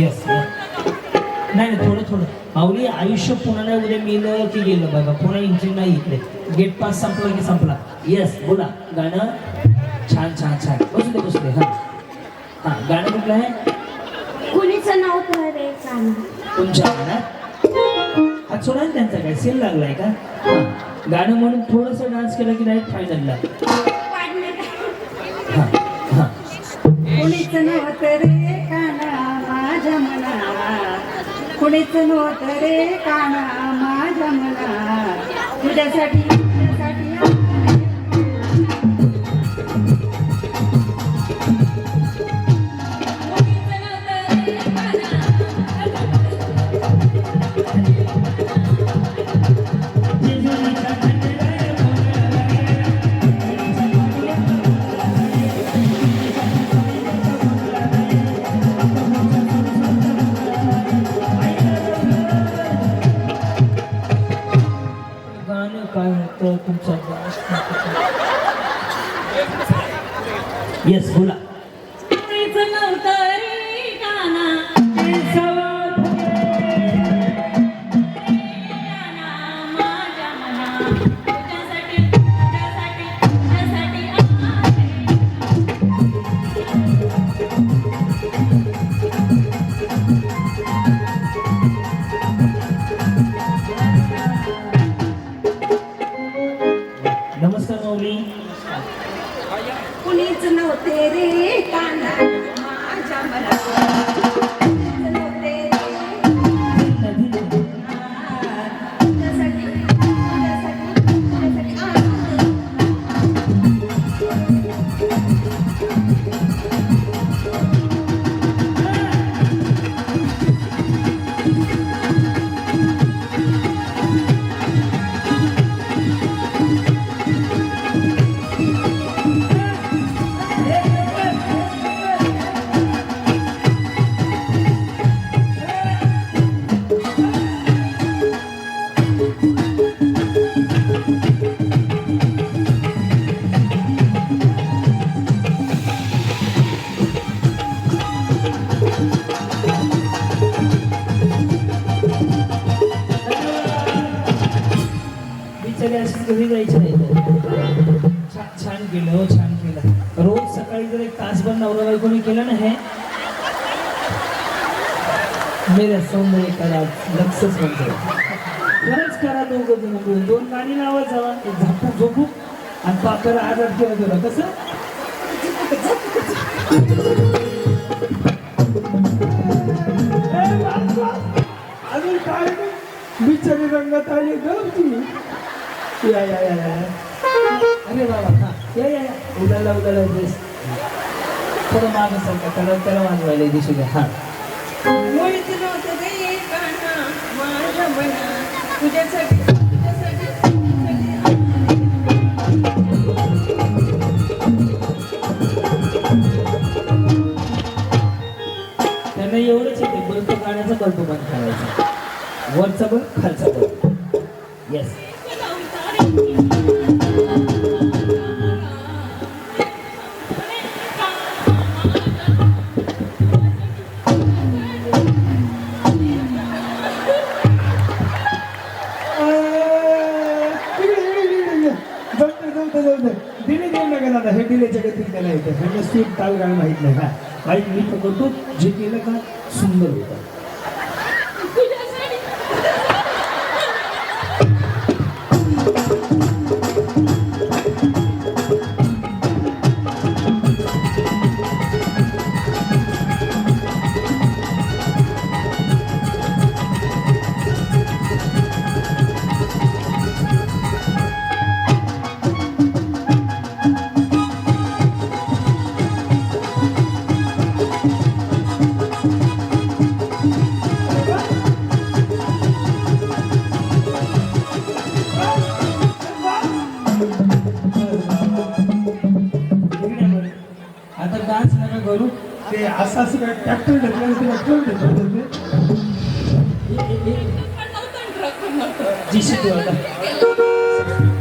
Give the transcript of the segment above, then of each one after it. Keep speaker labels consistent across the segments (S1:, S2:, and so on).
S1: Yes नाही नाही थोडं थोडं. माऊली आयुष्य पुन्हा नाही उद्या मेलं की गेलं बघा पुन्हा एंट्री नाही इकडे. गेट पास संपला की संपला. येस बोला. गाणं छान छान छान. बसू दे बसू दे. हा. हा गाणं कुठलं आहे?
S2: कुणीचं नाव तर रे
S1: तुमच्या गाण्यात? हा सोडा त्यांचा काय. सेल लागलाय का? हा. गाणं म्हणून थोडंसं डान्स केलं की नाही फायनलला हा हा.
S3: कुणीच नव्हतं रे? कुणीच नव्हतं रे काना माझ्या मला तुझ्यासाठी
S1: छान केलं हो छान केलं. रोज सकाळी जर एक तासभर नवरा बायकोनी केलं ना हे मेरा सौंदर्य करा लक्षच म्हणतो खरंच करा दोघं जण दोन गाणी लावा जावा एक झापू झोपू आणि पाकर आजार केलं गेलं कसं? अजून काय? बिचारी रंगात आली गमती या या या या. अरे बाबा हा. या या उडाला उडाला ड्रेस थोडं मागं सारखं त्याला त्याला वाजवायला दिसू द्या. हा.
S3: तुझ्यासाठी
S1: त्यांना एवढंच येते. बल्ब काढायचा बल्ब बंद करायचा. वरचा बल्ब खालचा
S4: दिले देऊ नका दादा हे दिलेच्या गतीत त्याला येतं हे सूट ताल गाणं माहीत नाही. का
S1: माहीत मी पकडतो जे केलं का सुंदर होतं. शिकू आता.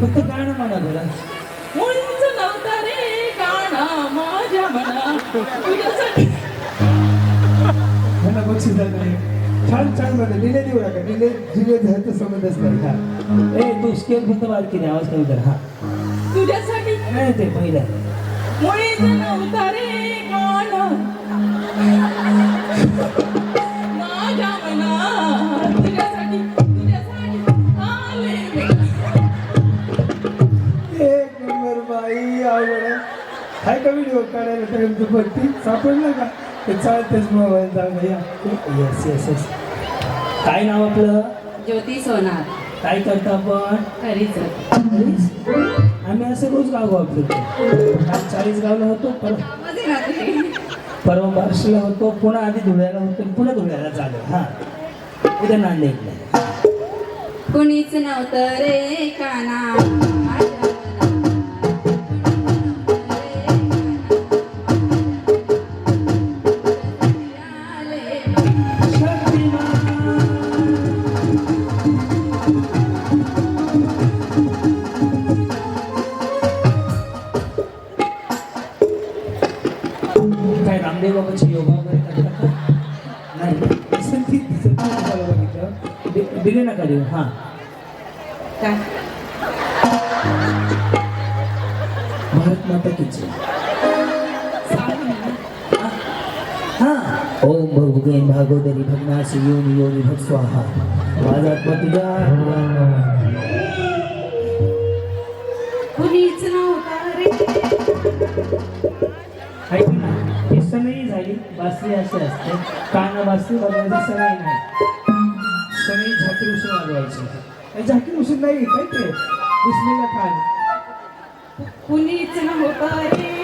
S1: फक्त गाणं म्हणा बरं
S5: मुळीच नव्हता रे गाणा माझ्या मना तुझ्यासाठी.
S4: त्यांना बक्षीस नाही. छान छान म्हणा डिले देऊ नका. डिले डिले ह्याचा संबंधच नाही
S1: ए तू स्केल फक्त बारीक केली आवाज कमी कर. हा.
S5: तुझ्यासाठी.
S1: नाही ते पहिलं?
S5: मुळीच नव्हता रे गाणा.
S4: हाय का व्हिडिओ काढायला टाइम दुपट्टी सापडला का? ते चालतेच मोबाईल जाऊया
S1: येस येस येस काय नाव आपलं?
S5: ज्योती सोनार.
S1: काय करतो आपण?
S5: खरीच
S1: आम्ही असं रोज गाव फिरतो आज चाळीस गावला होतो परवा बार्शीला होतो पुन्हा आधी धुळ्याला होतो पुन्हा धुळ्याला झालं हा. उद्या नांदेडला.
S3: कुणीच नव्हतं रे काना.
S1: दिले नका देऊ हां.
S3: काय?
S1: भारत माता की जय. हां. ओम भगवते भागोदरी भगनाशी योनी योनी भट स्वाहा. माझा आत्मा तुझ्या
S3: कुणीच नव्हतं रे.
S1: ऐक ना ही सनई झाली बासरी अशी असते. काना बासरी वाजवायची सनई नाही. सनई झाकी उसून वाजवायची
S4: हे झाकीर हुसेन नाही काय ते बिस्मिल्ला खान.
S3: कुणीच नव्हतं रे.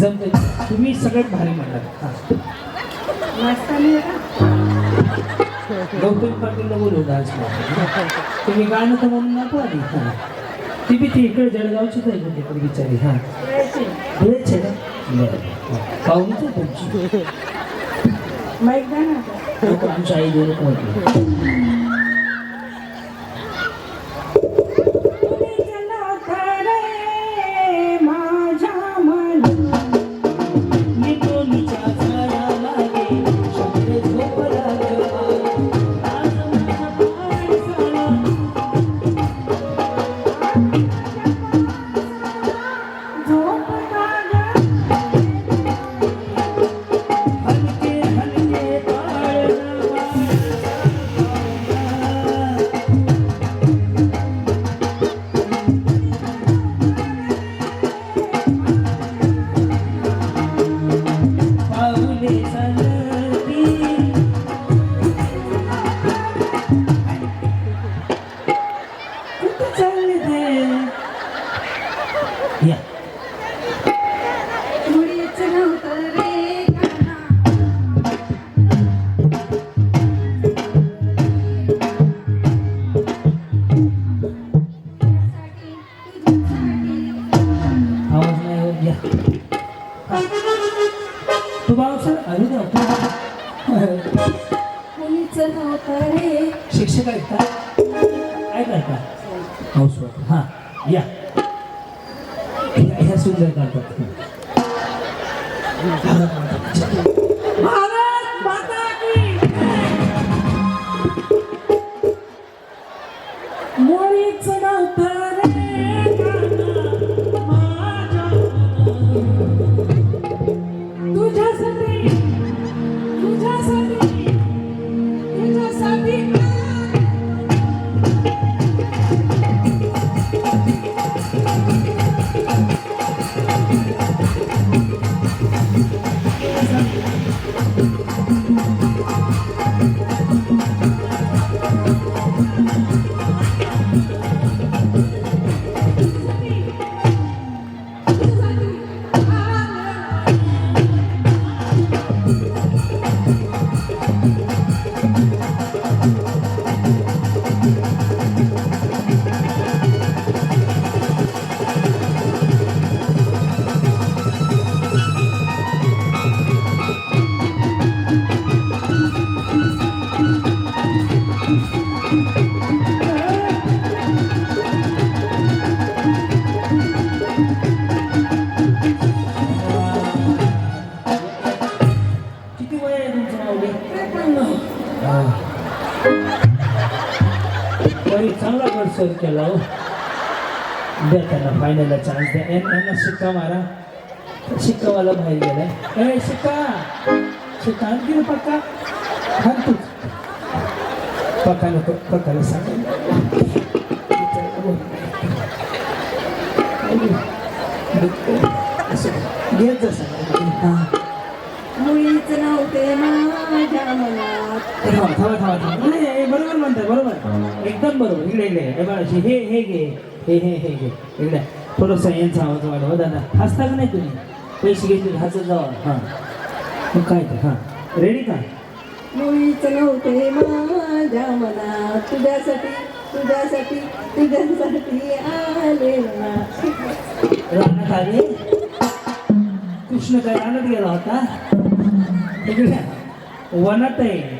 S1: जमते तुम्ही सगळ्यात भारी
S3: नाही का?
S1: गौतम पाटीलला बोलू डान्स तुम्ही गाणं तर म्हणून नको आधी. हां. ती बी ती इकडे जळगावचीच आहे कुठे तरी बिचारी हां. धुळेच आहे ना बरं पाहुणीच आहे तुमची.
S3: माईक द्या ना आता.
S1: नको, आमची आई देऊ नको तू बाबा अरे देवा, तू
S3: कुणीच नव्हतं रे.
S1: शिक्षक आहेत का? काय करता हाऊसवाईफ हां या. ह्या सुंदर काढतात चांगला गडसर केला हो द्या त्यांना फायनलला चान्स द्या एन यांना शिक्का मारा शिक्कावाला बाहेर गेलाय ए शिक्का शिक्का आणखी रे पक्का हाण तू पक्का नको पक्काला सांग घेत जा सांग हां
S3: मुळीच नव्हते माझ्या मनात
S1: थांबा थांबा थांबा थांबा नाही, नाही, बरोबर म्हणताय बरोबर एकदम बरोबर इकडे इकडे हे बघा हे हे हे घे हे हे हे घे इकडे थोडंसं यांचा आवाज वाढवा दादा हसता का नाही तुम्ही पैसे घेतले हसत जावा हां मग काय ते हां रेडी का
S3: मुळीच नव्हते माझ्या मनात तुझ्यासाठी तुझ्यासाठी तुझ्यासाठी आले ना
S1: रानात आले कृष्ण काय रानात गेला होता इकडे वनात. आहे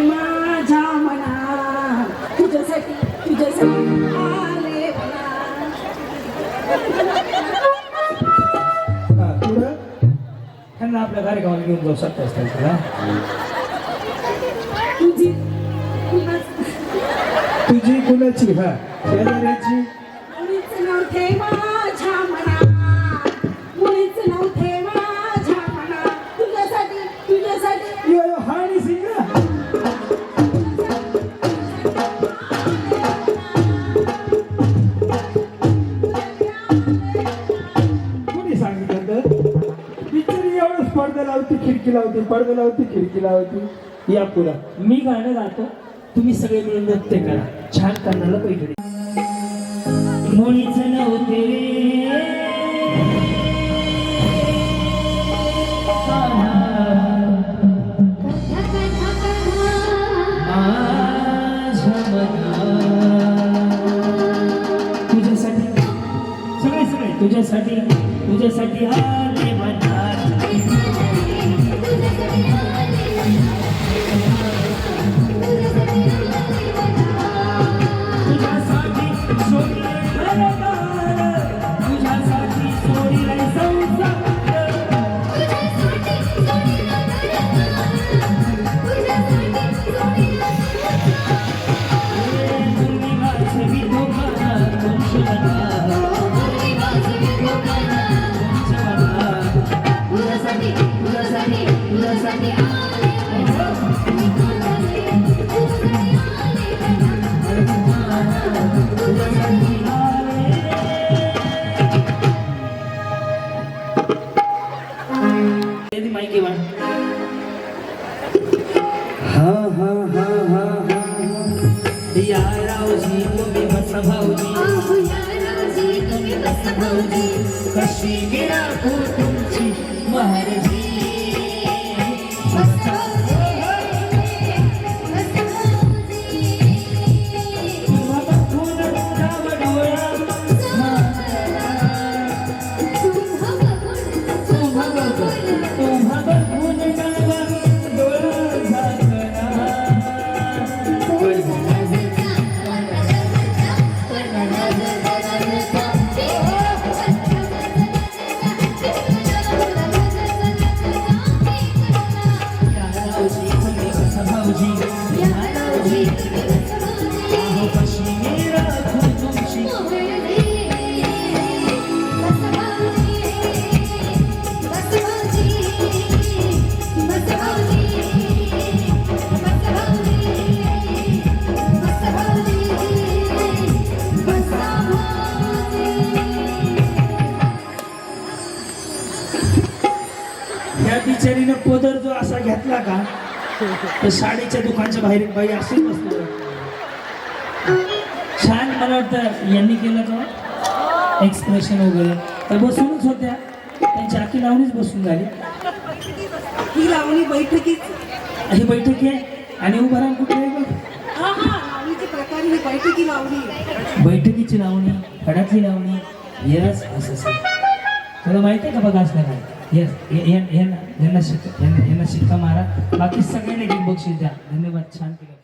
S3: माझ्या मनात. तुझ्यासाठी तुझ्यासाठी आले ना
S1: पुढं? त्यांना आपल्या कार्यक्रमाला घेऊन जाऊ शकता असतात तुला.
S3: तुझी कुणाच-
S4: तुझी कुणाची? हा शेजाऱ्याची.
S3: नव्हते मुळीच माझ्या तुझ्यासाठी तुझ्यासाठी.
S4: यो यो कोणी सांगितलं तर? पिक्चर एवढंच पडदा लावती खिडकी लावती पडदा लावती खिडकी लावती.
S1: या पुरा मी गाणं गातो. तुम्ही सगळे मिळून नृत्य करा. छान करण्याला पैठणी. तुझ्यासाठी हा Kashi Gira Kutu तर साडीच्या दुकानच्या बाहेर बाई असेल बसतो छान मला वाटतं यांनी केलं का एक्सप्रेशन वगैरे. तर बसूनच होत्या. त्यांची आखी लावणीच बसून झाली.
S3: ही लावणी बैठकी
S1: ही बैठकी आहे. आणि उभं राहून कुठे आहे
S3: बैठकी लावणी
S1: बैठकीची लावणी फडातली लावणी येस असं खरं माहिती आहे का बघा असलं काय यांना शिक्का यांना शिक्का मारा? बाकी सगळ्यांनी बक्षीस द्या धन्यवाद छान केलं.